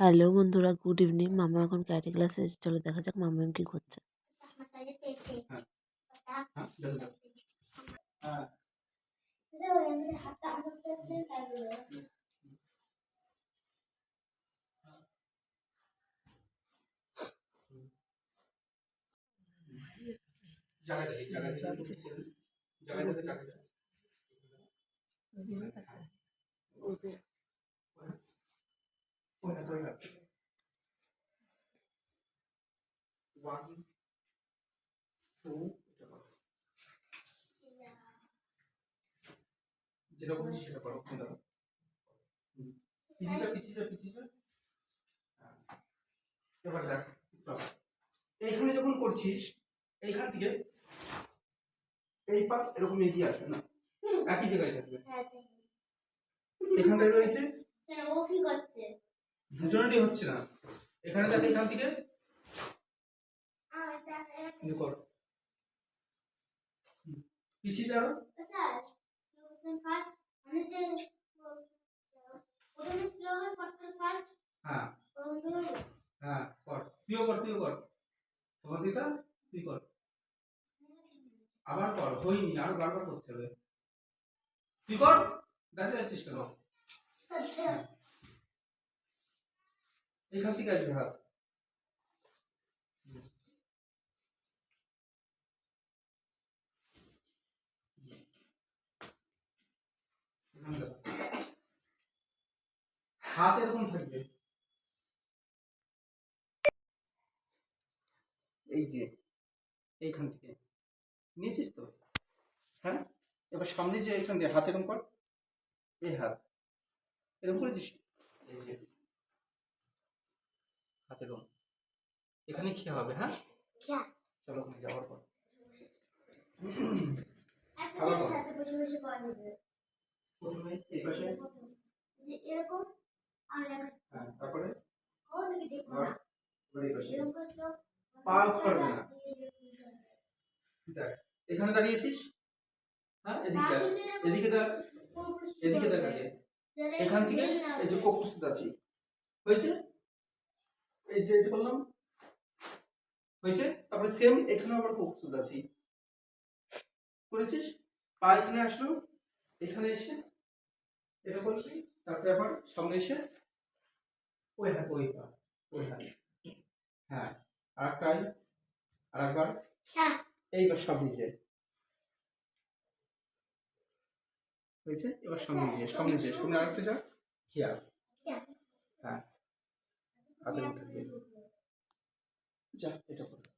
Hello বন্ধুরা good evening. মামা এখন ক্যারাটে ক্লাসে চলো দেখা যাক মামা কি করছে। যেটা বলছি সেটা করো পিছিয়ে পিছিয়ে পিছিয়ে এবার দেখ এইখানে যখন করছিস এইখান থেকে এই পা এরকম এগিয়ে আসবে না। একই জায়গায় থাকবে। এখানটায় রয়েছে দুজনেরই হচ্ছে না। এখানে দেখ এখান থেকে। হয়ে। হ্যাঁ কর। তুইও কর তুইও কর। তোমার দিদা কর। আবার কর, হয়নি, আরও বারবার করতে হবে। তুই কর। দাঁড়িয়ে আছিস এইখান থেকে আসবে হাত। হাত এরকম থাকবে। এই যে, এইখান থেকে। নিয়েছিস তো? হ্যাঁ? এবার সামনে যে এইখান দিয়ে হাত এরকম কর। এই হাত। এরকম করেছিস? এই যে। হাত এরকম এখানে খেয়ে হবে হ্যাঁ? চলো ওখানে যাওয়ার পর। প্রথমে এই পাশে? এরকম তারপরে? না। দেখ এখানে দাঁড়িয়েছিস? হ্যাঁ এদিকে দেখ। এদিকে দেখ। এদিকে দেখ আগে। এখান থেকে এই যে কোক প্রস্তুত আছি। হয়েছে? এই যে এটা করলাম হয়েছে? তারপরে সেম এখানে আবার প্রস্তুত আছি। করেছিস? পা এখানে আসলো এখানে এসে এটা করছি তারপরে আবার সামনে এসে ওই হাত ওই পা ওই হাত। হ্যাঁ আর একটা আর একবার হ্যাঁ। এইবার সামনে যে হয়েছে? এবার সামনে যে সামনে যে সামনে আরেকটা যা খেয়াল। হ্যাঁ হ্যাঁ হাতের মধ্যে থাকবে যা এটা করো